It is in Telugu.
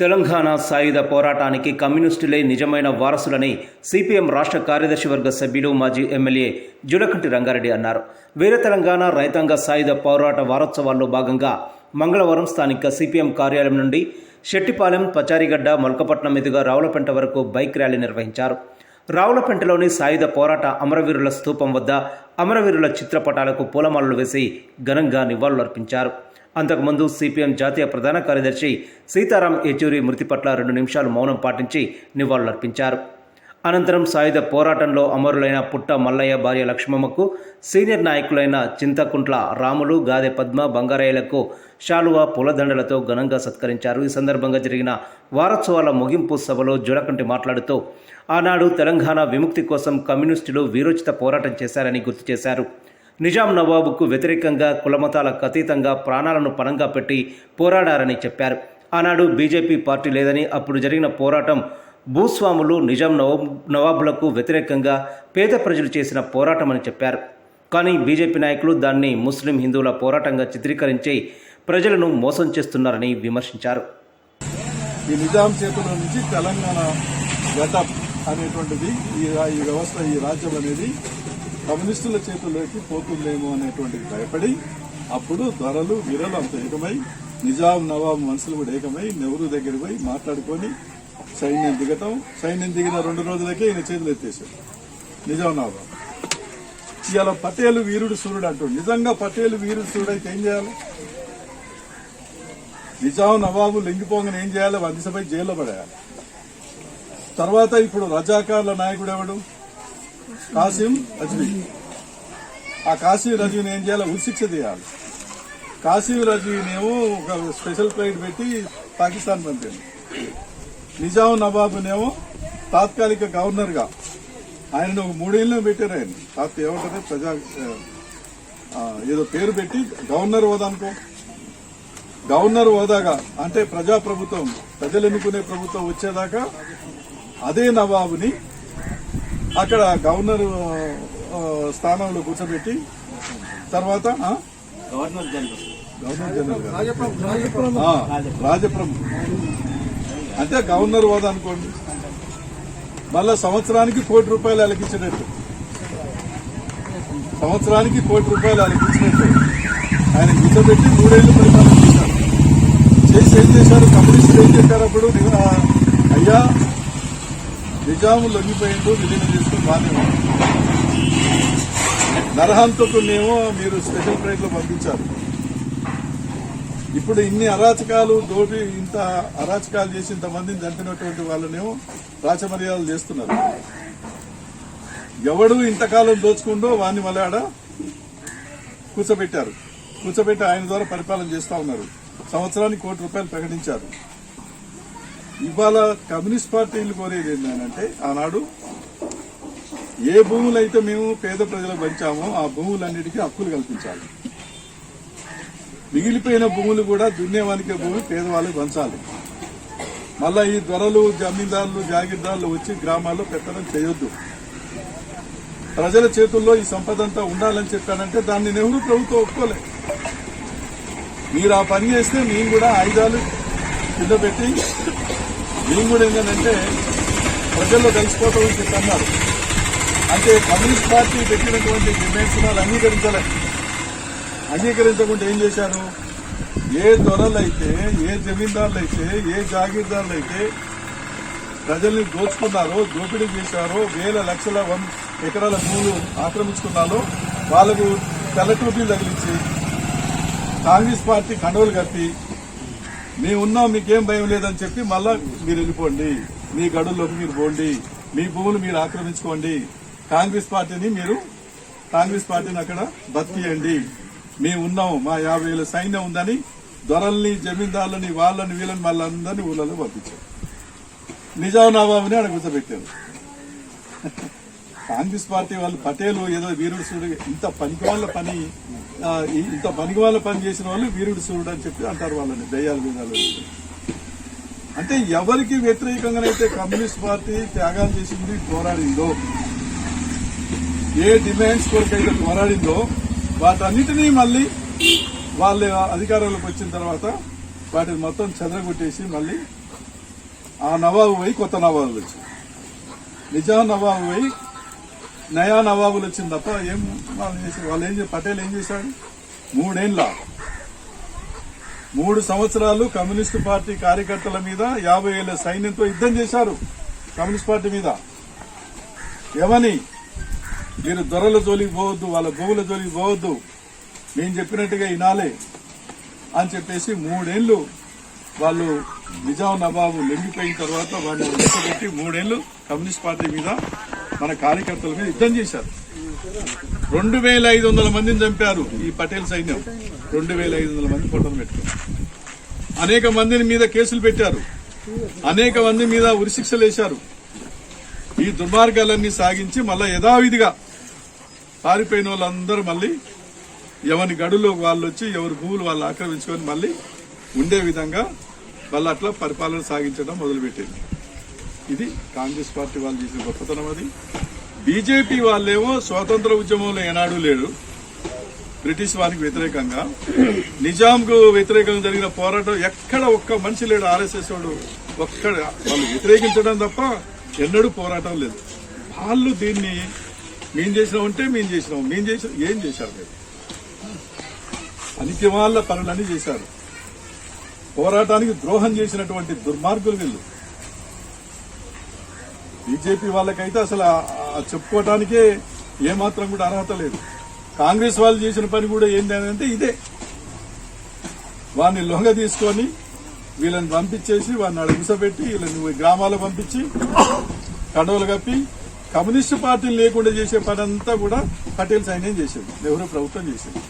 తెలంగాణ సాయుధ పోరాటానికి కమ్యూనిస్టులే నిజమైన వారసులని సిపిఎం రాష్ట్ర కార్యదర్శి వర్గ సభ్యులు మాజీ ఎమ్మెల్యే జులకంటి రంగారెడ్డి అన్నారు. వీర తెలంగాణ రైతాంగ సాయుధ పోరాట వారోత్సవాల్లో భాగంగా మంగళవారం స్థానిక సిపిఎం కార్యాలయం నుండి శెట్టిపాలెం పచారిగడ్డ మల్కపట్నం మీదుగా రావులపెంట వరకు బైక్ ర్యాలీ నిర్వహించారు. రావులపెంటలోని సాయుధ పోరాట అమరవీరుల స్తూపం వద్ద అమరవీరుల చిత్రపటాలకు పూలమాలలు వేసి ఘనంగా నివాళులర్పించారు. అంతకుముందు సిపిఎం జాతీయ ప్రధాన కార్యదర్శి సీతారాం యెచూరి మృతి పట్ల రెండు నిమిషాలు మౌనం పాటించి నివాళులర్పించారు. అనంతరం సాయుధ పోరాటంలో అమరులైన పుట్ట మల్లయ్య భార్య లక్ష్మమ్మకు సీనియర్ నాయకులైన చింతకుంట్ల రాములు గాదె పద్మ బంగారయ్యలకు శాలువా పూలదండలతో ఘనంగా సత్కరించారు. ఈ సందర్భంగా జరిగిన వారోత్సవాల ముగింపు సభలో జులకంటి మాట్లాడుతూ ఆనాడు తెలంగాణ విముక్తి కోసం కమ్యూనిస్టులు వీరోచిత పోరాటం చేశారని గుర్తు చేశారు. నిజాం నవాబుకు వ్యతిరేకంగా కులమతాలకు అతీతంగా ప్రాణాలను పణంగా పెట్టి పోరాడారని చెప్పారు. ఆనాడు బీజేపీ పార్టీ లేదని అప్పుడు జరిగిన పోరాటం భూస్వాములు నిజాం నవాబ్ నవాబులకు వ్యతిరేకంగా పేద ప్రజలు చేసిన పోరాటమని చెప్పారు. కానీ బీజేపీ నాయకులు దాన్ని ముస్లిం హిందువుల పోరాటంగా చిత్రీకరించి ప్రజలను మోసం చేస్తున్నారని విమర్శించారు. ఈ నిజాం చేతుల నుంచి తెలంగాణ గెటప్ అనేటువంటిది ఈ వ్యవస్థ ఈ రాజ్యం అనేది కమ్యూనిస్టుల చేతుల్లోకి పోతుందేమో అనేటువంటిది భయపడి అప్పుడు ధరలు వీరలు అంత ఏకమై నిజాం నవాబ్ మనుషులు కూడా ఏకమై నెహ్రూ దగ్గర పోయి మాట్లాడుకొని సైన్యం దిగటం సైన్యం దిగిన రెండు రోజులకే ఈయన చేతులు ఎత్తేసాడు నిజాం నవాబ్ ఇవాళ పటేలు వీరుడు సూర్యుడు అంటాడు నిజంగా పటేలు వీరుడు సూర్యుడు అయితే ఏం చేయాలి? నిజాం నవాబు లొంగిపోగానే ఏం చేయాలి? వందిసపై జైల్లో పడేయాలి. తర్వాత ఇప్పుడు రజాకార్ల నాయకుడు ఎవడు? కాసిం రజ్వీ ఆ కాశీ రజ్వీని ఏం చేయాలి ఉశిక్ష తీయాలి కాసిం రజ్వీనేమో ఒక స్పెషల్ ఫ్లైట్ పెట్టి పాకిస్తాన్ పంపింది నిజాం నవాబునేమో తాత్కాలిక గవర్నర్గా. ఆయన ఒక మూడేళ్ళు పెట్టారు ఆయన. తాత ఏమంటారు? ప్రజా ఏదో పేరు పెట్టి గవర్నర్ హోదా అనుకో గవర్నర్ హోదాగా అంటే ప్రజాప్రభుత్వం ప్రజలు ఎన్నుకునే ప్రభుత్వం వచ్చేదాకా అదే నవాబుని అక్కడ గవర్నర్ స్థానంలో కూర్చోబెట్టి తర్వాత? Governor general. గారు. ఆ, రాజప్రభు. అంటే గవర్నర్ హోదా అనుకోండి. మళ్ళా సంవత్సరానికి కోటి రూపాయలు అలకించినట్టు. సంవత్సరానికి కోటి రూపాయలు అలకించినట్టు. ఆయన కూర్చోబెట్టి మూడేళ్ళు పరిపాలన చేశారు. చేసి ఏం చేశారు? కమ్యూనిస్టులు ఏం చెప్పారు అప్పుడు? అయ్యా నిజాము లొంగిపోయిండు విలీనం చేసుకుని బాగానే నరహంతకునేమో మీరు స్పెషల్ ఫ్లైట్ పంపించారు. ఇప్పుడు ఇన్ని అరాచకాలు దోపి ఇంత అరాచకాలు చేసి ఇంతమందిని చంపినటువంటి వాళ్ళనేమో రాచమర్యాదలు చేస్తున్నారు. ఎవడు ఇంతకాలం దోచుకుండో వాడిని మలాడ కూర్చోబెట్టారు. కూర్చోబెట్టి ఆయన ద్వారా పరిపాలన చేస్తా ఉన్నారు. సంవత్సరానికి కోటి రూపాయలు ప్రకటించారు. ఇవాళ కమ్యూనిస్ట్ పార్టీలు కోరేది ఏంటంటే ఆనాడు ఏ భూములు అయితే మేము పేద ప్రజలకు పంచామో ఆ భూములన్నిటికీ హక్కులు కల్పించాలి. మిగిలిపోయిన భూములు కూడా దున్నేవానికే భూమి పేదవాళ్ళకి పంచాలి. మళ్ళా ఈ ధరలు జమీందారులు జాగీర్దారులు వచ్చి గ్రామాల్లో పెత్తనం చేయొద్దు. ప్రజల చేతుల్లో ఈ సంపద అంతా ఉండాలని చెప్పానంటే దాన్ని నెహ్రూ ప్రభుత్వం ఒప్పుకోలే. మీరు ఆ పని చేస్తే మేము కూడా ఆయుధాలు కింద పెట్టి మేము కూడా ఏంటంటే ప్రజల్లో కలిసిపోతామని చెప్పి అన్నారు. అంటే కమ్యూనిస్ట్ పార్టీ పెట్టినటువంటి డిమాండ్స్ వాళ్ళు అంగీకరించలే. అంగీకరించకుండా ఏం చేశారు? ఏ దొరలైతే ఏ జమీందారులు అయితే ఏ జాగీర్దారులు అయితే ప్రజల్ని దోచుకున్నారో దోపిడీ చేశారో వేల లక్షల ఎకరాల భూములు ఆక్రమించుకున్నారో వాళ్ళకు తెల్ల టోపీలు తగిలించి కాంగ్రెస్ పార్టీ కండవలు కప్పి మేము ఉన్నాం మీకేం భయం లేదని చెప్పి మళ్ళా మీరు వెళ్ళిపోండి. మీ గడుల్లోకి మీరు పోండి. మీ భూములు మీరు ఆక్రమించుకోండి. కాంగ్రెస్ పార్టీని మీరు కాంగ్రెస్ పార్టీని అక్కడ బతికియండి. మేము ఉన్నాం మా యాభై వేల సైన్యం ఉందని దొరల్ని జమీందారులని వాళ్ళని వీళ్ళని వాళ్ళందరినీ ఊళ్ళలో పంపించారు. నిజాం నవాబుని ఆడ కూర్చోబెట్టారు. కాంగ్రెస్ పార్టీ వాళ్ళు పటేలు ఏదో వీరుడు ఇంత పనికి వాళ్ళ పని. ఇంత పనికి వాళ్ళ పని చేసిన వాళ్ళు వీరుడు సూర్యుడు అని చెప్పి అంటారు వాళ్ళని దయ్యాల మీద అంటే ఎవరికి వ్యతిరేకంగానైతే కమ్యూనిస్ట్ పార్టీ త్యాగాలు చేసింది పోరాడిందో ఏ డిమాండ్స్ కొరకైతే పోరాడిందో వాటన్నిటినీ మళ్ళీ వాళ్ళ అధికారంలోకి వచ్చిన తర్వాత వాటిని మొత్తం చెదరగొట్టేసి మళ్ళీ ఆ నవాబు పోయి కొత్త నవాబులు వచ్చాయి నిజాం నవాబు పోయి నయా నవాబులు వచ్చింది తప్ప ఏం వాళ్ళు చేసి వాళ్ళు ఏం పటేల్ ఏం చేశాడు? మూడేళ్ళ. మూడు సంవత్సరాలు కమ్యూనిస్టు పార్టీ కార్యకర్తల మీద యాభై ఏళ్ళ సైన్యంతో యుద్ధం చేశారు కమ్యూనిస్ట్ పార్టీ మీద. ఏమని? మీరు దొరల జోలికి పోవద్దు వాళ్ళ భూముల జోలికి పోవద్దు. నేను చెప్పినట్టుగా వినాలి అని చెప్పేసి మూడేళ్ళు వాళ్ళు నిజాం నవాబు లెంగిపోయిన తర్వాత వాళ్ళు పెట్టి మూడేళ్ళు కమ్యూనిస్ట్ పార్టీ మీద మన కార్యకర్తల మీద యుద్ధం చేశారు. రెండు వేల ఐదు వందల మందిని చంపారు ఈ పటేల్ సైన్యం. రెండు వేల ఐదు వందల మంది ఫోటోలు పెట్టుకున్నారు. అనేక మందిని మీద కేసులు పెట్టారు. అనేక మంది మీద ఉరిశిక్షలు వేశారు. ఈ దుర్మార్గాలన్నీ సాగించి మళ్ళా యథావిధిగా పారిపోయిన వాళ్ళందరూ మళ్ళీ ఎవరి గడులో వాళ్ళు వచ్చి ఎవరి భూములు వాళ్ళు ఆక్రమించుకొని మళ్ళీ ఉండే విధంగా మళ్ళీ అట్లా పరిపాలన సాగించడం మొదలుపెట్టింది. ఇది కాంగ్రెస్ పార్టీ వాళ్ళు చేసిన గొప్పతనం అది. బీజేపీ వాళ్ళేమో స్వాతంత్ర ఉద్యమంలో ఏనాడు లేడు బ్రిటిష్ వారికి వ్యతిరేకంగా. నిజాంకు వ్యతిరేకంగా జరిగిన పోరాటం ఎక్కడ ఒక్క మనిషి లేడు ఆర్ఎస్ఎస్ వాడు ఒక్కడ. వాళ్ళు వ్యతిరేకించడం తప్ప ఎన్నడూ పోరాటం లేదు. వాళ్ళు దీన్ని మేం చేసినామంటే మేం చేసినాం మేం చేసిన ఏం చేశారు మీరు? పనికి వాళ్ళ పనులన్నీ చేశారు. పోరాటానికి ద్రోహం చేసినటువంటి దుర్మార్గులు వీళ్ళు. బీజేపీ వాళ్ళకైతే అసలు చెప్పుకోవటానికే ఏమాత్రం కూడా అర్హత లేదు. కాంగ్రెస్ వాళ్ళు చేసిన పని కూడా ఏంటంటే అని అంటే ఇదే. వాడిని లొంగ తీసుకొని వీళ్ళని పంపించేసి వాడిని అడుగుసపెట్టి వీళ్ళని గ్రామాలకు పంపించి కండవలు కప్పి కమ్యూనిస్టు పార్టీలు లేకుండా చేసే పని అంతా కూడా పటేల్ సైన్యం చేసేది. నెహ్రూ ప్రభుత్వం చేసేది.